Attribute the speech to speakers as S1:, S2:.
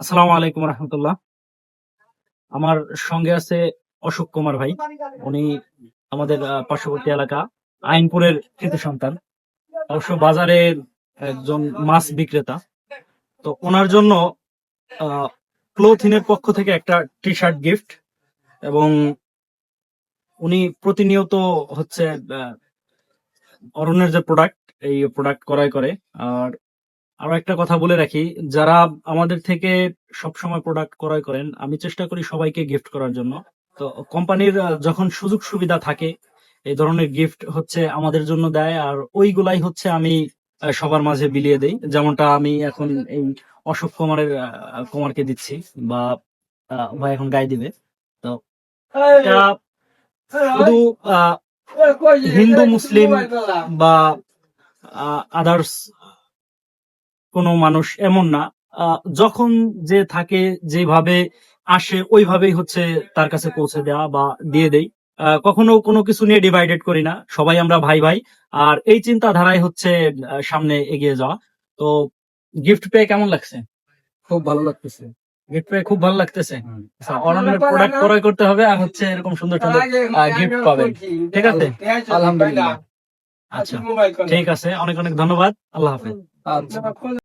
S1: আসসালামু আলাইকুম রহমতুল্লাহ। আমার সঙ্গে আছে অশোক কুমার ভাই। উনি আমাদের পার্শ্ববর্তী এলাকা, আইনপুরের কৃতি সন্তান। অবশ্য বাজারে একজন মাছ বিক্রেতা। তো ওনার জন্য ক্লোথিনের পক্ষ থেকে একটা টি শার্ট গিফট এবং উনি প্রতিনিয়ত হচ্ছে অরণ্যের যে প্রোডাক্ট, এই প্রোডাক্ট ক্রয় করে। আর আরও একটা কথা বলে রাখি, যারা আমাদের থেকে সব সময় প্রোডাক্ট ক্রয় করেন, আমি চেষ্টা করি সবাইকে গিফট করার জন্য। তো কোম্পানির যখন সুযোগ সুবিধা থাকে, এই ধরনের গিফট হচ্ছে আমাদের জন্য দেয়, আর ওইগুলাই হচ্ছে আমি সবার মাঝে বিলিয়ে দেই। যেমনটা আমি এখন এই অশোক কুমারের কুমারকে দিচ্ছি, বা ভাই এখন গায়ে দিবে। তো শুধু হিন্দু, মুসলিম, বা আদার্স কোনো মানুষ এমন না। আহ, যখন যে থাকে যেভাবে আসে ওইভাবেই হচ্ছে তার কাছে পৌঁছে দেওয়া বা দিয়ে দেই। আহ, কখনো কোনো কিছু নিয়ে ডিভাইডেড করি না। সবাই আমরা ভাই ভাই। আর এই চিন্তাধারায় হচ্ছে সামনে এগিয়ে যাওয়া। তো গিফট পেয়ে কেমন লাগছে?
S2: খুব ভালো লাগতেছে।
S1: গিফট পেয়ে খুব ভালো লাগতেছে। আচ্ছা, অনলাইনে প্রোডাক্ট ক্রয় করতে হবে আর হচ্ছে এরকম সুন্দর সুন্দর গিফট পাবেন। ঠিক আছে?
S2: আলহামদুলিল্লাহ।
S1: আচ্ছা। ঠিক আছে। অনেক অনেক ধন্যবাদ। আল্লাহ হাফেজ।
S2: আচ্ছা।